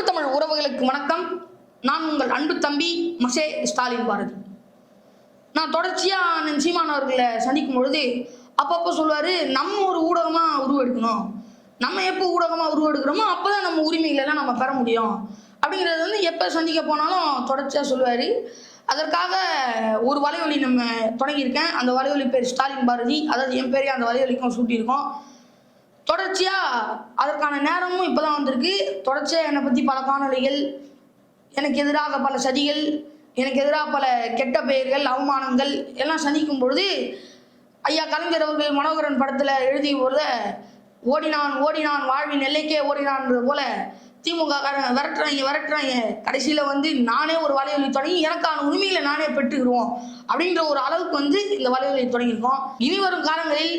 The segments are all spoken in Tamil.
அன்பு தமிழ் உறவுகளுக்கு வணக்கம். நான் உங்கள் அன்பு தம்பி மசே ஸ்டாலின் பாரதி. நான் தொடர்ச்சியாக சீமான் அவர்களை சந்திக்கும் பொழுது அப்பப்போ சொல்லுவார் நம்ம ஒரு ஊடகமாக உருவெடுக்கணும். நம்ம எப்போ ஊடகமாக உருவெடுக்கிறோமோ அப்போ தான் நம்ம உரிமைகளெல்லாம் நம்ம பெற முடியும். அப்படிங்கிறது வந்து எப்போ சந்திக்க போனாலும் தொடர்ச்சியாக சொல்லுவார். அதற்காக ஒரு வலைவலி நம்ம தொடங்கியிருக்கேன். அந்த வலைவலி பேர் ஸ்டாலின் பாரதி. அதாவது என் பேரே அந்த வலைவலிக்கும் சூட்டியிருக்கோம். தொடர்ச்சியாக அதற்கான நேரமும் இப்போ தான் வந்திருக்கு. தொடர்ச்சியாக என்னை பற்றி பல காணொளிகள் எனக்கு எதிராக பல சதிகள் எனக்கு எதிராக பல கெட்ட பெயர்கள் அவமானங்கள் எல்லாம் சந்திக்கும் பொழுது ஐயா கலைஞர் அவர்கள் மனோகரன் படத்தில் எழுதிய போல ஓடினான் ஓடினான் வாழ்வின் எல்லைக்கே ஓடினான்றது போல திமுக காரங்க விரட்டுறாங்க விரட்டுறாங்க கடைசியில் வந்து நானே ஒரு வலையொலி தொடங்கி எனக்கான உரிமைகளை நானே பெற்றுக்கிடுவோம். அப்படின்ற ஒரு அளவுக்கு வந்து இந்த வலைவலி தொடங்கியிருக்கோம். இனி வரும் காலங்களில்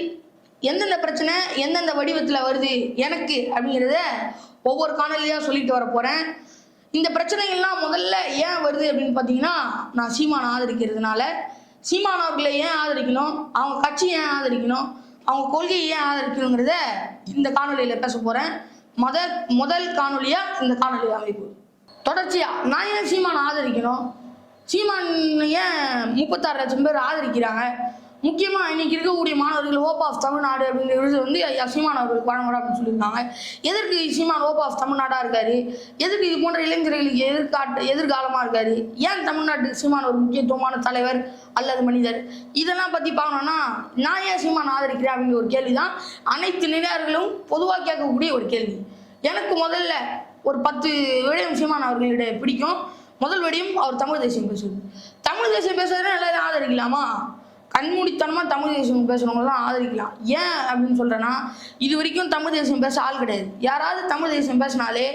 எந்தெந்த பிரச்சனை எந்தெந்த வடிவத்தில் வருது எனக்கு அப்படிங்கிறத ஒவ்வொரு காணொலியாக சொல்லிட்டு வர போகிறேன் இந்த பிரச்சனைகள்லாம் முதல்ல ஏன் வருது அப்படின்னு பார்த்தீங்கன்னா நான் சீமானை ஆதரிக்கிறதுனால. சீமான் அவர்களை ஏன் ஆதரிக்கணும்? அவங்க கட்சி ஏன் ஆதரிக்கணும்? அவங்க கொள்கையை ஏன் ஆதரிக்கணுங்கிறத இந்த காணொலியில் பேச போகிறேன் முத முதல் காணொலியாக இந்த காணொலி அமைப்பு. தொடர்ச்சியாக நான் ஏன் சீமானை ஆதரிக்கணும்? சீமான் ஏன் முப்பத்தாறு லட்சம் பேர் ஆதரிக்கிறாங்க? முக்கியமாக இன்னைக்கு இருக்கக்கூடிய மாணவர்கள் ஹோப் ஆஃப் தமிழ்நாடு அப்படிங்கிற விருது வந்து ஐயா சீமான் அவர்களுக்கு வழங்கணும் அப்படின்னு சொல்லியிருந்தாங்க எதற்கு சீமான் ஹோப் ஆஃப் தமிழ்நாடாக இருக்காரு? எதற்கு இது போன்ற இளைஞர்களுக்கு எதிர்காட்டு எதிர்காலமாக இருக்காரு? ஏன் தமிழ்நாட்டுக்கு சீமான் ஒரு முக்கியத்துவமான தலைவர் அல்லது மனிதர்? இதெல்லாம் பற்றி பார்க்கணும்னா நான் ஏன் சீமான் ஆதரிக்கிறேன் அப்படிங்கிற ஒரு கேள்வி தான் அனைத்து நிலையார்களும் பொதுவாக கேட்கக்கூடிய ஒரு கேள்வி. எனக்கு முதல்ல ஒரு பத்து விடயம் சீமான் அவர்களிட பிடிக்கும். முதல் விடயம் அவர் தமிழ் தேசியம் பேசுவது தமிழ் தேசியம் பேசுறதுனா எல்லாரும் ஆதரிக்கலாமா? கண்மூடித்தனமாக தமிழ் தேசியம் பேசுகிறவங்க தான் ஆதரிக்கலாம். ஏன் அப்படின்னு சொல்கிறேன்னா இது வரைக்கும் தமிழ் தேசியம் பேச ஆள் கிடையாது. யாராவது தமிழ் தேசியம் பேசினாலே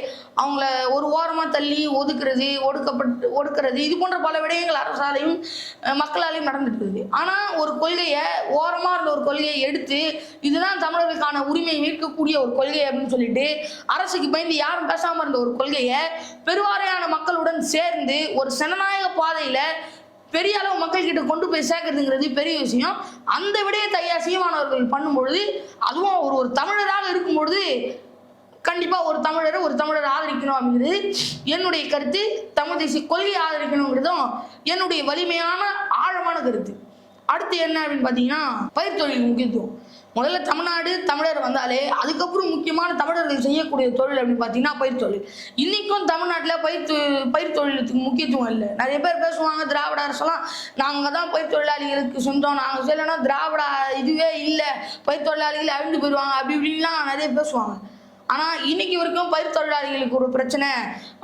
அவங்கள ஒரு ஓரமாக தள்ளி ஒதுக்குறது ஒடுக்கப்பட்டு ஒடுக்கிறது இது போன்ற பல விடயங்கள் அரசாலையும் மக்களாலையும் நடந்துட்டு இருக்குது. ஆனால் ஒரு கொள்கையை ஓரமாக இருந்த ஒரு கொள்கையை எடுத்து இதுதான் தமிழர்களுக்கான உரிமையை மீட்கக்கூடிய ஒரு கொள்கை அப்படின்னு சொல்லிட்டு அரசுக்கு பயந்து யாரும் பேசாமல் இருந்த ஒரு கொள்கையை பெருவாரியான மக்களுடன் சேர்ந்து ஒரு ஜனநாயக பாதையில் பெரிய அளவு மக்கள்கிட்ட கொண்டு போய் சேர்க்கறதுங்கிறது பெரிய விஷயம். அந்த விடயத்தை ஐயா சீமானவர்கள் பண்ணும்பொழுது அதுவும் ஒரு ஒரு தமிழராக இருக்கும்பொழுது கண்டிப்பாக ஒரு தமிழரை ஒரு தமிழர் ஆதரிக்கணும் அப்படிங்கிறது என்னுடைய கருத்து தமிழ் தேசிய கொள்கையை ஆதரிக்கணுங்கிறதும் என்னுடைய வலிமையான ஆழமான கருத்து. அடுத்து என்ன அப்படின்னு பார்த்தீங்கன்னா பயிர் தொழில் முக்கியத்துவம். முதல்ல தமிழ்நாடு தமிழர் வந்தாலே அதுக்கப்புறம் முக்கியமான தமிழர்கள் செய்யக்கூடிய தொழில் அப்படின்னு பார்த்தீங்கன்னா பயிர் தொழில். இன்றைக்கும் தமிழ்நாட்டில் பயிர் பயிர் தொழிலுக்கு முக்கியத்துவம் இல்லை. நிறைய பேர் பேசுவாங்க திராவிட அரசெல்லாம் நாங்கள் தான் பயிர் தொழிலாளிகளுக்கு சொந்தம் நாங்கள் செய்யலைன்னா திராவிட இதுவே இல்லை. பயிர் தொழிலாளிகள் அழிந்து போயிடுவாங்க அப்படி இப்படின்லாம் நிறைய பேசுவாங்க. ஆனால் இன்னைக்கு வரைக்கும் பயிர் தொழிலாளிகளுக்கு ஒரு பிரச்சனை.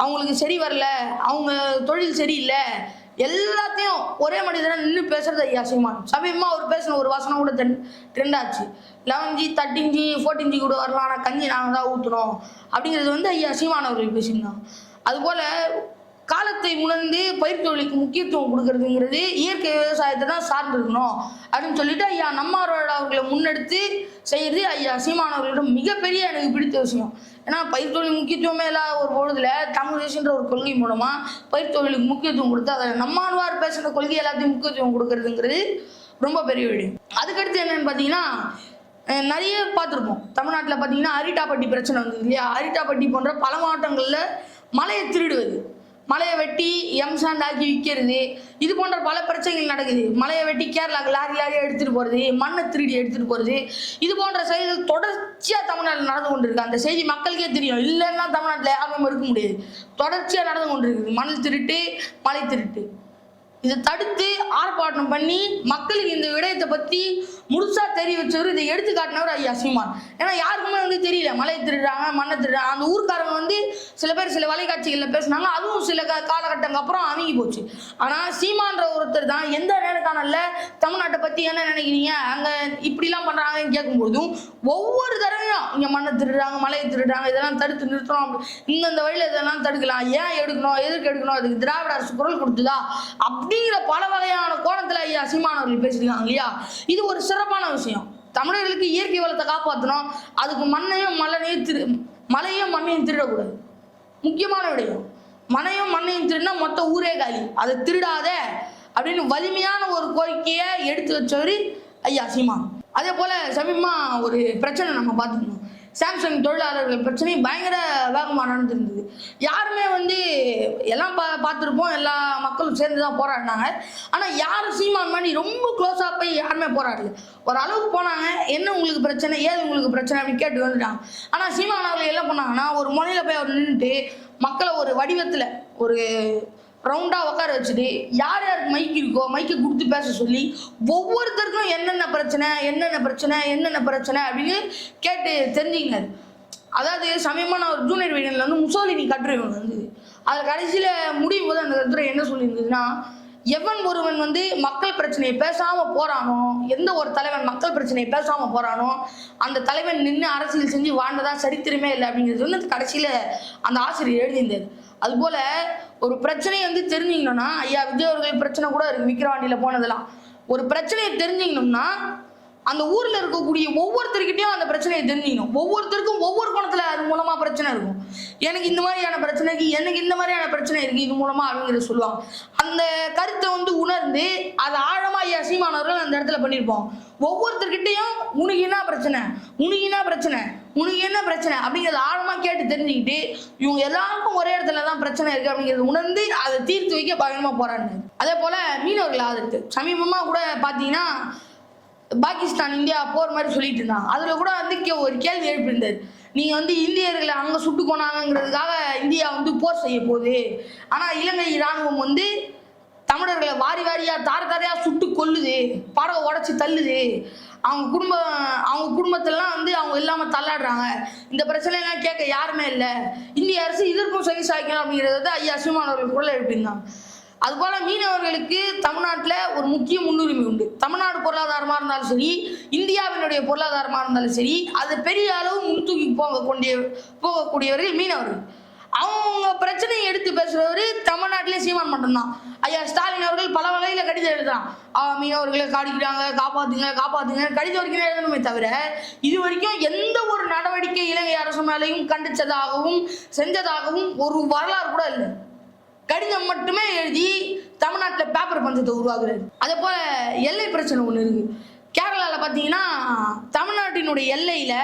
அவங்களுக்கு சரி வரல. அவங்க தொழில் சரியில்லை. எல்லாத்தையும் ஒரே மனிதனாக நின்று பேசுறது ஐயா சீமான். சமயமாக அவர் பேசின ஒரு வசனம் கூட ட்ரெண்ட் ட்ரெண்ட் ஆச்சு. Eleven G thirteen G fourteen G கூட வரலாம் ஆனால் கஞ்சி நாங்கள் தான் ஊற்றுறோம் அப்படிங்கிறது வந்து ஐயா சீமான் அவர்கள் பேசியிருந்தாங்க. அதுபோல் காலத்தை உணர்ந்து பயிர் தொழிலுக்கு முக்கியத்துவம் கொடுக்கறதுங்கிறது இயற்கை விவசாயத்தை தான் சார்ந்து இருக்கணும் அப்படின்னு சொல்லிட்டு ஐயா நம்மாரோட அவர்களை முன்னெடுத்து செய்யறது ஐயா சீமானவர்களிடம் மிகப்பெரிய எனக்கு பிடித்த விஷயம். ஏன்னா பயிர் தொழில் முக்கியத்துவமே இல்லாத ஒரு பொழுதுல தமிழ் தேசின்ற ஒரு கொள்கை மூலமா பயிர் தொழிலுக்கு முக்கியத்துவம் கொடுத்து அதை நம்மாழ்வார் பேசுகிற கொள்கை எல்லாத்தையும் முக்கியத்துவம் கொடுக்கறதுங்கிறது ரொம்ப பெரிய விஷயம் அதுக்கடுத்து என்னன்னு பார்த்தீங்கன்னா நிறைய பார்த்துருப்போம். தமிழ்நாட்டில் பார்த்தீங்கன்னா அரிட்டாப்பட்டி பிரச்சனை வந்தது இல்லையா? அரிட்டாப்பட்டி போன்ற பல மாவட்டங்களில் மலையை திருடுவது. மலையை வெட்டி எம்சாண்ட் ஆக்கி விற்கிறது இது போன்ற பல பிரச்சனைகள் நடக்குது. மலையை வெட்டி கேரளாவுக்கு லாரி லாரியாக எடுத்துகிட்டு போகிறது மண்ணை திருடி எடுத்துகிட்டு போகிறது இது போன்ற செயல்கள் தொடர்ச்சியாக தமிழ்நாட்டில் நடந்து கொண்டிருக்கு. அந்த செய்தி மக்களுக்கே தெரியும். இல்லைன்னா தமிழ்நாட்டில் யாருமே இருக்க முடியாது. தொடர்ச்சியாக நடந்து கொண்டிருக்குது. மணல் திருட்டு மலை திருட்டு. இதை தடுத்து ஆர்ப்பாட்டம் பண்ணி மக்களுக்கு இந்த விடயத்தை பற்றி முழுசா தெரிய வச்சவர் இதை எடுத்து காட்டினவர் ஐயா சீமான். ஏன்னா யாருக்குமே வந்து தெரியல. மலை திருடுறாங்க மண்ணை திருடுறாங்க. அந்த ஊர்க்காரங்க வந்து சில பேர் சில வலைக்காட்சிகளில் பேசுனாங்க. அதுவும் சில காலகட்டங்க அப்புறம் அமைங்கி போச்சு. ஆனால் சீமான்ற ஒருத்தர் தான் எந்த நேரக்கானல்ல தமிழ்நாட்டை பற்றி என்ன நினைக்கிறீங்க? அங்கே இப்படிலாம் பண்ணுறாங்கன்னு கேட்கும்போதும் ஒவ்வொரு தடவையும் இங்கே மண்ணை திருடுறாங்க மலையை திருடுறாங்க. இதெல்லாம் தடுத்து நிறுத்தணும். இந்த இந்தந்த வழியில் இதெல்லாம் தடுக்கலாம். ஏன் எடுக்கணும்? எதுக்கு எடுக்கணும்? அதுக்கு திராவிட அரசு குரல் கொடுத்துதா? அப்படிங்கிற பல வகையான கோணத்தில் ஐயா சீமானவர்கள் பேசியிருக்காங்க இல்லையா? இது ஒரு சிறப்பான விஷயம். தமிழர்களுக்கு இயற்கை வளத்தை காப்பாற்றணும் அதுக்கு மண்ணையும் மலனையும் திரு மலையும் மண்ணையும் திருடக்கூடாது. முக்கியமான விடயம். மனையும் மண்ணையும் திருடினா மொத்த ஊரே காலி. அதை திருடாத அப்படின்னு வலிமையான ஒரு கோரிக்கையை எடுத்து வச்சவர் ஐயா சீமா அதே போல சமீபமா ஒரு பிரச்சனை நம்ம பார்த்துக்கணும் சாம்சங் தொழிலாளர்கள் பிரச்சனை பயங்கர வேகமாக நடந்துருந்தது யாருமே வந்து எல்லாம் பா பார்த்துருப்போம். எல்லா மக்களும் சேர்ந்து தான் போராடினாங்க. ஆனால் யாரும் சீமான் மாதிரி ரொம்ப க்ளோஸாக போய் யாருமே போராடல. ஒரு அளவுக்கு போனாங்க. என்ன உங்களுக்கு பிரச்சனை? ஏது உங்களுக்கு பிரச்சனை? அப்படின்னு கேட்டு வந்துட்டாங்க. ஆனால் சீமான் அவர்கள் என்ன பண்ணாங்கன்னா ஒரு முனையில் போய் அவர் நின்றுட்டு மக்களை ஒரு வடிவத்தில் ஒரு ரவுண்டாக உட்கார வச்சுட்டு யார் யாருக்கு மைக் இருக்கோ மைக்கை கொடுத்து பேச சொல்லி ஒவ்வொருத்தருக்கும் என்னென்ன பிரச்சனை என்னென்ன பிரச்சனை என்னென்ன பிரச்சனை அப்படின்னு கேட்டு தெரிஞ்சுக்கினார் அதாவது சமயமாக நான் ஒரு ஜூனியர் வீடியோவில் வந்து முசோலினி கட்டுரை ஒன்று வந்து அதில் கடைசியில் முடியும் போது அந்த கட்டுரை என்ன சொல்லியிருந்ததுன்னா எவன் ஒருவன் வந்து மக்கள் பிரச்சனையை பேசாமல் போகிறானோ எந்த ஒரு தலைவன் மக்கள் பிரச்சனையை பேசாமல் போகிறானோ அந்த தலைவன் நின்று அரசியல் செஞ்சு வாழ்ந்ததா சரித்திரமே இல்லை அப்படிங்கிறது வந்து கடைசியில் அந்த ஆசிரியர் எழுதியிருந்தார். அதுபோல் ஒரு பிரச்சனையை வந்து தெரிஞ்சுக்கணும்னா ஐயா விஜய் அவர்கள் பிரச்சனை கூட இருக்கு விக்கிரவாண்டியில போனதெல்லாம். ஒரு பிரச்சனையை தெரிஞ்சுக்கணும்னா அந்த ஊர்ல இருக்கக்கூடிய ஒவ்வொருத்தருக்கிட்டையும் அந்த பிரச்சனையை தெரிஞ்சுக்கணும். ஒவ்வொருத்தருக்கும் ஒவ்வொரு குணத்தில் அது மூலமா பிரச்சனை இருக்கும். எனக்கு இந்த மாதிரியான பிரச்சனை இருக்கு எனக்கு இந்த மாதிரியான பிரச்சனை இருக்கு இது மூலமா அப்படிங்கிறத சொல்லுவாங்க. அந்த கருத்தை வந்து உணர்ந்து அதை ஆழமா ஐயா சீமானவர்கள் அந்த இடத்துல பண்ணியிருப்போம் ஒவ்வொருத்தர்கிட்டையும் உனக்கு என்ன பிரச்சனை? உனக்கு என்ன பிரச்சனை? உனக்கு என்ன பிரச்சனை? அப்படிங்கிறத ஆழமா கேட்டு தெரிஞ்சுக்கிட்டு இவங்க எல்லாருக்கும் ஒரே இடத்துல தான் பிரச்சனை இருக்கு அப்படிங்கிறத உணர்ந்து அதை தீர்த்து வைக்க பயங்கரமா போறாங்க. அதே போல மீனவர்கள் ஆதரித்து சமீபமா கூட பாத்தீங்கன்னா பாகிஸ்தான் இந்தியா போர் மாதிரி சொல்லிட்டு இருந்தாங்க. அதுல கூட வந்து கே- ஒரு கேள்வி எழுப்பியிருந்தார். நீங்க வந்து இந்தியர்களை அங்க சுட்டு போனாங்கிறதுக்காக இந்தியா வந்து போர் செய்ய போகுது. ஆனா இலங்கை ராணுவம் வந்து தமிழர்களை வாரி வாரியா தார தாரையா சுட்டு கொல்லுது படவை உடச்சி தள்ளுது. அவங்க குடும்பம் அவங்க குடும்பத்தெல்லாம் வந்து அவங்க இல்லாம தள்ளாடுறாங்க. இந்த பிரச்சனையெல்லாம் கேட்க யாருமே இல்லை. இந்திய அரசு இதற்கும் சரி சாய்க்கணும் அப்படிங்கிறத வந்து ஐயா சீமானவர்கள் குரல் எழுப்பியிருந்தாங்க. அதுபோல மீனவர்களுக்கு தமிழ்நாட்டில் ஒரு முக்கிய முன்னுரிமை உண்டு. தமிழ்நாடு பொருளாதாரமாக இருந்தாலும் சரி இந்தியாவினுடைய பொருளாதாரமாக இருந்தாலும் சரி அது பெரிய அளவு முன்தூக்கி போக கொண்டிய போகக்கூடியவர்கள் மீனவர்கள். அவங்க பிரச்சனையை எடுத்து பேசுறவரு தமிழ்நாட்டிலே சீமான் மட்டும்தான். ஐயா ஸ்டாலின் அவர்கள் பல வகையில் கடிதம் எழுதுறான். மீனவர்களை காடிக்கிறாங்க காப்பாத்துங்க காப்பாத்துங்க கடிதம் வரைக்கும் எழுதணுமே தவிர இது வரைக்கும் எந்த ஒரு நடவடிக்கை இலங்கை அரசு மேலையும் கண்டிச்சதாகவும் செஞ்சதாகவும் ஒரு வரலாறு கூட இல்லை. கடிதம் மட்டுமே எழுதி தமிழ்நாட்டில் பேப்பர் பஞ்சத்தை உருவாக்குறாரு. அதே போல எல்லை பிரச்சனை ஒன்று இருக்கு. கேரளாவில் பார்த்தீங்கன்னா தமிழ்நாட்டினுடைய எல்லையில்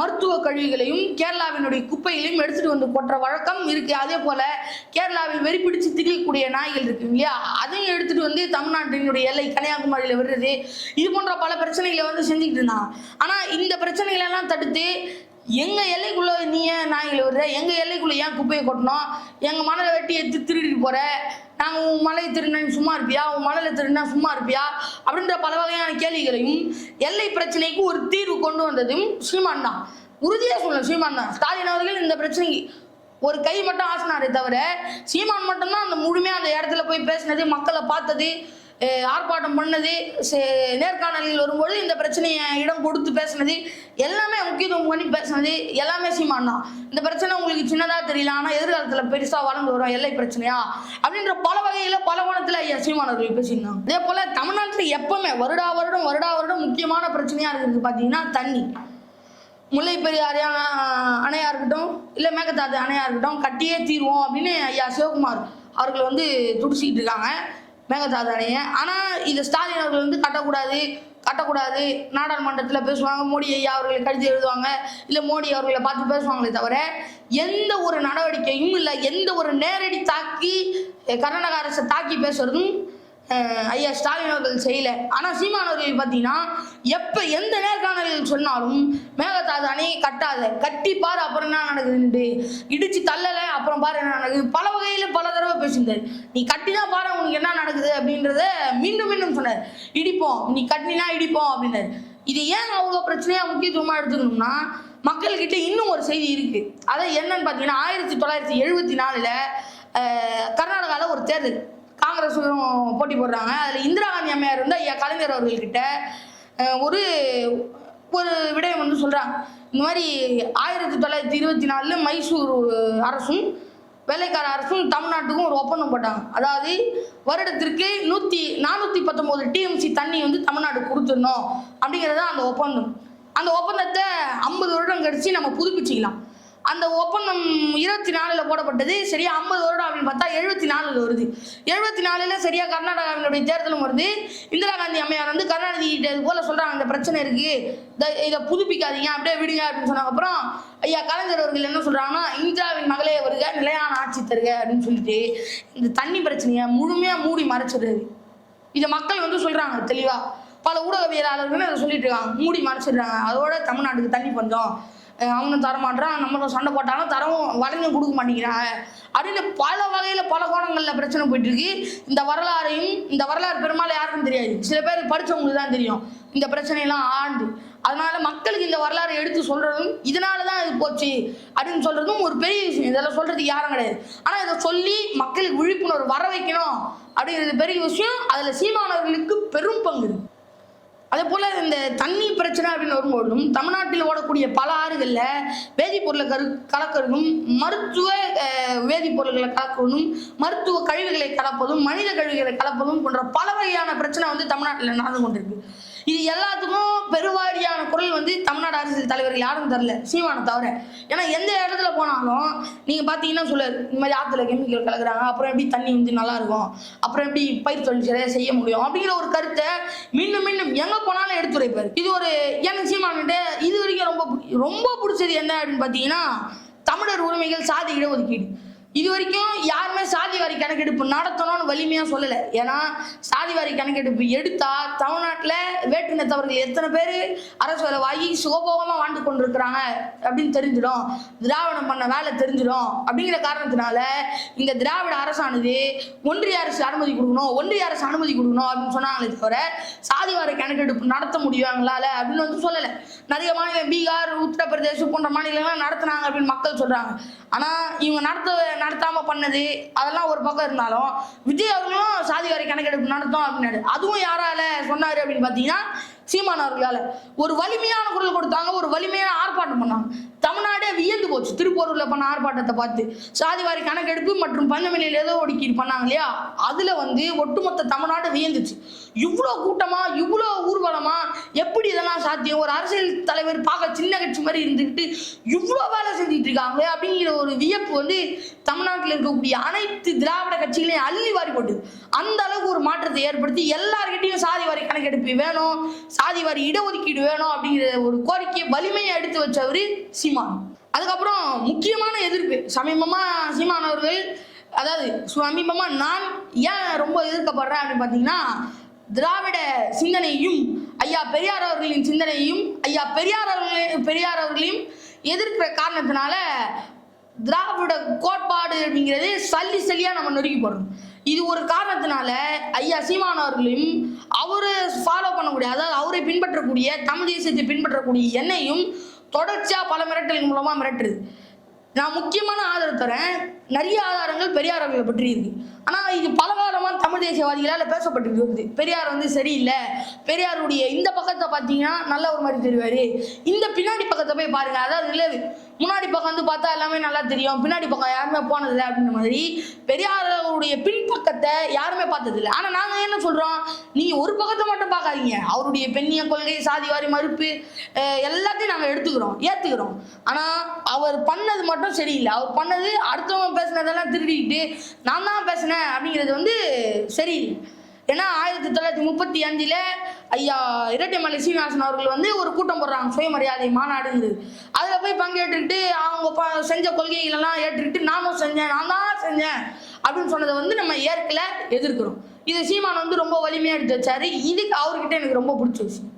மருத்துவ கழிவுகளையும் கேரளாவினுடைய குப்பைகளையும் எடுத்துட்டு வந்து கொட்டுற வழக்கம் இருக்கு. அதே போல கேரளாவில் வெறி திகழக்கூடிய நாய்கள் இருக்கு இல்லையா? அதையும் எடுத்துட்டு வந்து தமிழ்நாட்டினுடைய எல்லை கன்னியாகுமரியில் வருது இது போன்ற பல பிரச்சனைகளை வந்து செஞ்சுக்கிட்டு இருந்தாங்க. ஆனால் இந்த பிரச்சனைகளை எல்லாம் தடுத்து எங்க எல்லைக்குள்ள நீ ஏன் நாய்களை வருது எங்க எல்லைக்குள்ள ஏன் குப்பையை கொட்டணும்? எங்க மணலை வெட்டி எடுத்து திருடிட்டு போற? நாங்க உன் மலையை திருடினா சும்மா இருப்பியா? உன் மலையில திருடினா சும்மா இருப்பியா? அப்படின்ற பல வகையான கேள்விகளையும் எல்லை பிரச்சனைக்கு ஒரு தீர்வு கொண்டு வந்ததும் ஸ்ரீமான் தான். உறுதியா சொல்ல ஸ்ரீமான் தான். ஸ்டாலின் அவர்கள் இந்த பிரச்சனைக்கு ஒரு கை மட்டும் ஆசினாரே தவிர சீமான் மட்டும்தான் அந்த முழுமையா அந்த இடத்துல போய் பேசினது மக்களை பார்த்தது ஆர்ப்பாட்டம் பண்ணது சே- நேர்காணலில் வரும்போது இந்த பிரச்சனையை இடம் கொடுத்து பேசினது எல்லாமே முக்கியத்துவம் பண்ணி பேசினது எல்லாமே சீமான் தான். இந்த பிரச்சனை உங்களுக்கு சின்னதாக தெரியல ஆனால் எதிர்காலத்தில் பெருசாக வளர்ந்து வரும் எல்லை பிரச்சனையா? அப்படின்ற பல வகையில் பல கோணத்தில் ஐயா சீமானவர்கள் பேசியிருந்தாங்க. அதே போல் தமிழ்நாட்டில் எப்பவுமே வருடா வருடம் வருடா வருடம் முக்கியமான பிரச்சனையாக இருக்குது பார்த்தீங்கன்னா தண்ணி. முல்லை பெரியாறு அணையாக அணையா இருக்கட்டும் இல்லை மேகதாது அணையா இருக்கட்டும் கட்டியே தீர்வோம் அப்படின்னு ஐயா சிவகுமார் அவர்கள் வந்து துடிச்சிக்கிட்டு இருக்காங்க. மேகதாது ஆனால் இதை ஸ்டாலின் அவர்கள் வந்து கட்டக்கூடாது கட்டக்கூடாது. நாடாளுமன்றத்தில் பேசுவாங்க மோடி ஐயா அவர்களை கடிதம் எழுதுவாங்க இல்லை மோடி அவர்களை பார்த்து பேசுவாங்களே தவிர எந்த ஒரு நடவடிக்கையும் இல்லை எந்த ஒரு நேரடி தாக்கி கர்நாடக அரசை தாக்கி பேசுறதும் ஐயா ஸ்டாலின் அவர்கள் செய்யல. ஆனா சீமான் அவர்கள் பார்த்தீங்கன்னா எப்ப எந்த நேர்காணலில் சொன்னாலும் மேகதாது அணையை கட்டாத கட்டி பாரு அப்புறம் என்ன நடக்குதுன்ட்டு இடிச்சு தள்ளல அப்புறம் பாரு என்ன நடக்குது. பல வகையில பல தடவை பேசியிருந்தார். நீ கட்டி தான் பாரு உனக்கு என்ன நடக்குது அப்படின்றத மீண்டும் மீண்டும் சொன்னார். இடிப்போம் நீ கட்டினா இடிப்போம் அப்படின்னாரு. இது ஏன் அவ்வளோ பிரச்சனையா முக்கியத்துவமா எடுத்துக்கணும்னா மக்கள்கிட்ட இன்னும் ஒரு செய்தி இருக்கு. அதான் என்னன்னு பார்த்தீங்கன்னா ஆயிரத்தி தொள்ளாயிரத்தி எழுபத்தி நாலுல கர்நாடகாவில் ஒரு தேர்தல். காங்கிரஸும் போட்டி போடுறாங்க. அதில் இந்திரா காந்தி அம்மையார் வந்து ஐயா கலைஞர் அவர்கள்கிட்ட ஒரு ஒரு விடயம் வந்து சொல்கிறாங்க இந்த மாதிரி ஆயிரத்தி தொள்ளாயிரத்தி இருபத்தி நாலில் மைசூர் அரசும் வேலைக்கார அரசும் தமிழ்நாட்டுக்கும் ஒரு ஒப்பந்தம் போட்டாங்க. அதாவது வருடத்திற்கு நூற்றி நானூற்றி பத்தொம்போது டிஎம்சி தண்ணி வந்து தமிழ்நாடு கொடுத்துடணும் அப்படிங்கிறது தான் அந்த ஒப்பந்தம். அந்த ஒப்பந்தத்தை ஐம்பது வருடம் கழிச்சு நம்ம புதுப்பிச்சிக்கலாம். அந்த ஒப்பந்தம் இருபத்தி நாலுல போடப்பட்டது. சரியா ஐம்பது வருடம் அப்படின்னு பார்த்தா எழுபத்தி நாலுல வருது. எழுபத்தி நாலுல சரியா கர்நாடகாவினுடைய தேர்தலும் வருது. இந்திரா காந்தி அம்மையார் வந்து கருணாநிதி இது போல சொல்றாங்க இந்த பிரச்சனை இருக்கு. இதை புதுப்பிக்காதீங்க அப்படியே விடுங்க அப்படின்னு சொன்னாங்க. அப்புறம் ஐயா கலைஞர் அவர்கள் என்ன சொல்றாங்கன்னா இந்திராவின் மகளே வருக நிலையான ஆட்சி தருக அப்படின்னு சொல்லிட்டு இந்த தண்ணி பிரச்சனையை முழுமையா மூடி மறைச்சிடுறது இதை மக்கள் வந்து சொல்றாங்க தெளிவா. பல ஊடகவியலாளர்கள் அதை சொல்லிட்டு இருக்காங்க. மூடி மறைச்சிடுறாங்க. அதோட தமிழ்நாட்டுக்கு தண்ணி பஞ்சம். அவனும் தரமாட்டான் நம்மளும் சண்டை போட்டாலும் தரவும் வளைஞ்சும் கொடுக்க மாட்டேங்கிறான் அப்படின்னு பல வகையில் பல கோணங்களில் பிரச்சனை போயிட்டு இருக்கு இந்த வரலாறையும் இந்த வரலாறு பெரும்பாலும் யாருக்கும் தெரியாது. சில பேர் படித்தவங்களுக்கு தான் தெரியும். இந்த பிரச்சனையெல்லாம் ஆண்டு அதனால மக்களுக்கு இந்த வரலாறை எடுத்து சொல்றதும் இதனால தான் இது போச்சு அப்படின்னு சொல்றதும் ஒரு பெரிய விஷயம். இதெல்லாம் சொல்றதுக்கு யாரும் கிடையாது. ஆனால் இதை சொல்லி மக்களுக்கு விழிப்புணர்வு வர வைக்கணும் அப்படிங்கிறது பெரிய விஷயம். அதில் சீமானவர்களுக்கு பெரும் பங்கு இருக்கு. அதே போல் இந்த தண்ணி பிரச்சனை அப்படின்னு வரும்பொழுதும் தமிழ்நாட்டில் ஓடக்கூடிய பல ஆறுகளில் வேதிப்பொருளை கரு கலக்கிறதும் மருத்துவ வேதிப்பொருள்களை வேதிப்பொருட்களை கலக்கிறதும் மருத்துவ கழிவுகளை கலப்பதும் மனித கழிவுகளை கலப்பதும் போன்ற பல வகையான பிரச்சனை வந்து தமிழ்நாட்டில் நடந்து கொண்டிருக்கு. இது எல்லாத்துக்கும் பெருவாரியான குரல் வந்து தமிழ்நாடு அரசியல் தலைவர்கள் யாரும் தரல சீமானை தவிர. ஏன்னா எந்த இடத்துல போனாலும் நீங்க பாத்தீங்கன்னா சொல்ல இந்த மாதிரி ஆத்துல கெமிக்கல் கலக்குறாங்க. அப்புறம் எப்படி தண்ணி வந்து நல்லா இருக்கும்? அப்புறம் எப்படி பயிர் தொழில் சரியா செய்ய முடியும்? அப்படிங்கிற ஒரு கருத்தை மீண்டும் மீண்டும் எங்க போனாலும் எடுத்துரைப்பார். இது ஒரு எனக்கு சீமான்கிட்ட இது வரைக்கும் ரொம்ப ரொம்ப பிடிச்சது என்ன அப்படின்னு பாத்தீங்கன்னா தமிழர் உரிமைகள் சாதி இடஒதுக்கீடு. இது வரைக்கும் யாருமே சாதி வாரி கணக்கெடுப்பு நடத்தணும்னு வலிமையா சொல்லல. ஏன்னா சாதி வாரி கணக்கெடுப்பு எடுத்தா தமிழ்நாட்டுல வேற்றினத்தவர்கள் எத்தனை பேர் அரசு வேலை வாங்கி சுகபோகமா வாழ்ந்து கொண்டிருக்கிறாங்க அப்படின்னு தெரிஞ்சிடும். திராவிடம் பண்ண வேலை தெரிஞ்சிடும். அப்படிங்கிற காரணத்தினால இந்த திராவிட அரசானது ஒன்றிய அரசு அனுமதி கொடுக்கணும் ஒன்றிய அரசு அனுமதி கொடுக்கணும் அப்படின்னு சொன்னாங்களே தவிர சாதி வாரி கணக்கெடுப்பு நடத்த முடியும் எங்களால் அப்படின்னு வந்து சொல்லலை. நிறைய மாநிலம் பீகார் உத்தரப்பிரதேசம் போன்ற மாநிலங்கள்லாம் நடத்துனாங்க அப்படின்னு மக்கள் சொல்றாங்க. ஆனால் இவங்க நடத்த நடத்தாமல் பண்ணது அதெல்லாம் ஒரு பக்கம் இருந்தாலும் விஜய் அவர்களும் சாதி வரை கணக்கெடுப்பு நடத்தும் அப்படின்னாரு அதுவும் யாரால சொன்னார் அப்படின்னு பார்த்தீங்கன்னா சீமான் அவர்களால் ஒரு வலிமையான குரல் கொடுத்தாங்க ஒரு வலிமையான ஆர்ப்பாட்டம் பண்ணாங்க. தமிழ்நாடே வியந்து போச்சு. திருப்பூரில் பண்ண ஆர்ப்பாட்டத்தை பார்த்து. சாதிவாரி கணக்கெடுப்பு மற்றும் பஞ்சமில்லையில் ஏதோ ஒடுக்கீடு பண்ணாங்க இல்லையா? அதில் வந்து ஒட்டுமொத்த தமிழ்நாடு வியந்துச்சு. இவ்வளோ கூட்டமாக இவ்வளோ ஊர்வலமாக எப்படி இதெல்லாம் சாத்தியம்? ஒரு அரசியல் தலைவர் பார்க்க சின்ன கட்சி மாதிரி இருந்துக்கிட்டு இவ்வளோ வேலை செஞ்சுட்டு இருக்காங்க அப்படிங்கிற ஒரு வியப்பு வந்து தமிழ்நாட்டில் இருக்கக்கூடிய அனைத்து திராவிட கட்சிகளையும் அள்ளி வாரி போட்டு அந்த அளவுக்கு ஒரு மாற்றத்தை ஏற்படுத்தி எல்லார்கிட்டையும் சாதி வாரி கணக்கெடுப்பு வேணும். சாதிவாரி இடஒதுக்கீடு வேணும் அப்படிங்கிற ஒரு கோரிக்கையை வலிமையை எடுத்து வச்சவர் சீமான். அதுக்கப்புறம் முக்கியமான எதிர்ப்பு. சமீபமா சீமான் அவர்கள் அதாவது சமீபமா நான் ஏன் ரொம்ப எதிர்க்கப்படுறேன் அப்படின்னு பார்த்தீங்கன்னா திராவிட சிந்தனையும் ஐயா பெரியார் அவர்களின் சிந்தனையும் ஐயா பெரியார் அவர்களையும் பெரியார் அவர்களையும் எதிர்க்கிற காரணத்தினால திராவிட கோட்பாடு அப்படிங்கிறது சல்லி சல்லியா நம்ம நொறுக்கி போடுறோம். இது ஒரு காரணத்தினால ஐயா சீமான் அவர்களையும் அவரு ஃபாலோ பண்ணக்கூடிய அதாவது அவரை பின்பற்றக்கூடிய தமிழ் தேசியத்தை பின்பற்றக்கூடிய என்னையும் தொடர்ச்சியா பல மிரட்டல்கள் மூலமா மிரட்டுறது நான் முக்கியமான ஆதரவு தரேன். நிறைய ஆதாரங்கள் பெரியார் அவர்களை பற்றி இருக்கு ஆனா இது பலகாலமா தமிழ் தேசியவாதிகளால பேசப்பட்டு வருது பெரியார் வந்து சரியில்லை. பெரியாருடைய இந்த பக்கத்தை பார்த்தீங்கன்னா நல்ல ஒரு மாதிரி தெரிவாரு. இந்த பின்னாடி பக்கத்தை போய் பாருங்க. அதாவது இல்லை முன்னாடி பக்கம் வந்து பார்த்தா எல்லாமே நல்லா தெரியும். பின்னாடி பக்கம் யாருமே போனதில்லை அப்படின்ற மாதிரி பெரியாருடைய பின்பக்கத்தை யாருமே பார்த்ததில்லை. ஆனா நாங்க என்ன சொல்றோம்? நீங்கள் ஒரு பக்கத்தை மட்டும் பார்க்காதீங்க. அவருடைய பெண்ணிய கொள்கை சாதிவாரி மறுப்பு எல்லாத்தையும் நாங்க எடுத்துக்கிறோம் ஏத்துக்கிறோம். ஆனா அவர் பண்ணது மட்டும் சரியில்லை. அவர் பண்ணது அடுத்தவங்க பேசுனதெல்லாம் திருடிக்கிட்டு நான் தான் பேசினேன் அப்படிங்கிறது வந்து சரி. ஏன்னா ஆயிரத்தி தொள்ளாயிரத்தி முப்பத்தி அஞ்சில் ஐயா இரட்டைமலை சீனிவாசன் அவர்கள் வந்து ஒரு கூட்டம் போடுறாங்க சுயமரியாதை மாநாடுங்கிறது அதில் போய் பங்கேற்றுக்கிட்டு அவங்க ப- செஞ்ச கொள்கைகளெல்லாம் ஏற்றுக்கிட்டு நானும் செஞ்சேன் நான் தான் செஞ்சேன் அப்படின்னு சொன்னதை வந்து நம்ம ஏற்கல எதிர்க்கிறோம். இது சீமான் வந்து ரொம்ப வலிமையாக எடுத்து வச்சாரு. இதுக்கு அவர்கிட்ட எனக்கு ரொம்ப பிடிச்ச விஷயம்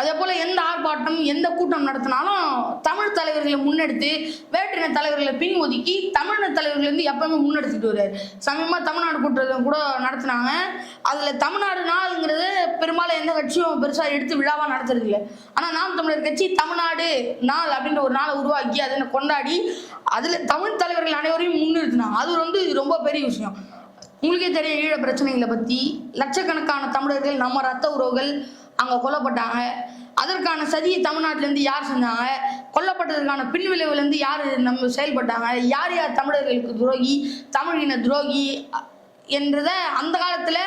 அதே போல் எந்த ஆர்ப்பாட்டம் எந்த கூட்டம் நடத்தினாலும் தமிழ் தலைவர்களை முன்னெடுத்து வேற்றின தலைவர்களை பின் ஒதுக்கி தமிழின தலைவர்கள் வந்து எப்பவுமே முன்னெடுத்துட்டு வருவார். சமயமாக தமிழ்நாடு கூட்டம் கூட நடத்தினாங்க. அதில் தமிழ்நாடு நாளுங்கிறது பெரும்பாலும் எந்த கட்சியும் பெருசாக எடுத்து விழாவாக நடத்துறது இல்லை ஆனால் நாம் தமிழர் கட்சி தமிழ்நாடு நாள் அப்படின்ற ஒரு நாளை உருவாக்கி அதை கொண்டாடி அதில் தமிழ் தலைவர்கள் அனைவரையும் முன்னிறுத்தினாங்க. அது வந்து ரொம்ப பெரிய விஷயம். உங்களுக்கே தெரியும் ஈழ பிரச்சனைகளை பற்றி லட்சக்கணக்கான தமிழர்கள் நம்ம ரத்த உறவுகள் அங்க கொல்லப்பட்டாங்க. அதற்கான சதியை தமிழ்நாட்டிலேருந்து யார் செஞ்சாங்க? கொல்லப்பட்டதற்கான பின்விளைவுலேருந்து யார் நம்ம செயல்பட்டாங்க? யார் யார் தமிழர்களுக்கு துரோகி? தமிழின துரோகி என்றதை அந்த காலத்தில்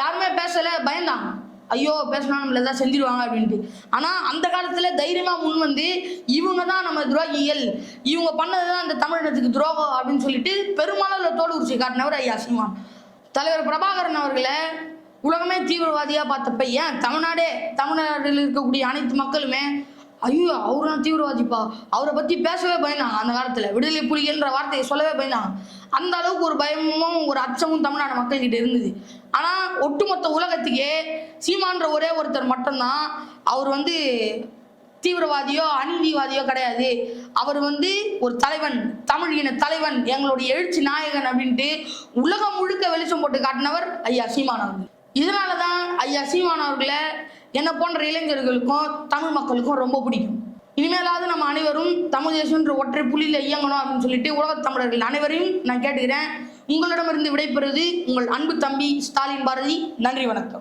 யாருமே பேசலை. பயந்தாங்க ஐயோ பேசினா நம்மள ஏதாவது செஞ்சிருவாங்க அப்படின்ட்டு. ஆனால் அந்த காலத்தில் தைரியமாக முன் வந்து இவங்க தான் நம்ம துரோகிகள். இவங்க பண்ணது தான் அந்த தமிழினத்துக்கு துரோகம் அப்படின்னு சொல்லிட்டு பெருமளவில் தோல் உரிச்சி காட்டினவர் ஐயா சீமான். தலைவர் பிரபாகரன் அவர்களை உலகமே தீவிரவாதியாக பார்த்தப்ப ஏன் தமிழ்நாடே தமிழ்நாட்டில் இருக்கக்கூடிய அனைத்து மக்களுமே ஐயோ அவரும் தீவிரவாதிப்பா. அவரை பற்றி பேசவே பயந்தான் அந்த காலத்தில் விடுதலை புலிகள்ன்ற வார்த்தையை சொல்லவே பயந்தான் அந்த அளவுக்கு ஒரு பயமும் ஒரு அச்சமும் தமிழ்நாடு மக்கள்கிட்ட இருந்தது. ஆனால் ஒட்டுமொத்த உலகத்துக்கே சீமான்ற ஒரே ஒருத்தர் மட்டும்தான் அவர் வந்து தீவிரவாதியோ அநீதிவாதியோ கிடையாது. அவர் வந்து ஒரு தலைவன் தமிழ் இன தலைவன் எங்களுடைய எழுச்சி நாயகன் அப்படின்ட்டு உலகம் முழுக்க வெளிச்சம் போட்டு காட்டினவர் ஐயா சீமானவர் இதனால தான் ஐயா சீமான் அவர்களை என்னை போன்ற இளைஞர்களுக்கும் தமிழ் மக்களுக்கும் ரொம்ப பிடிக்கும். இனிமேலாவது நம்ம அனைவரும் தமிழ் தேசம்ன்ற ஒற்றை புள்ளியில் இயங்கணும் அப்படின்னு சொல்லிட்டு உலகத் தமிழர்கள் அனைவரையும் நான் கேட்டுக்கிறேன். உங்களிடமிருந்து விடைபெறுவது உங்கள் அன்பு தம்பி ஸ்டாலின் பாரதி. நன்றி வணக்கம்.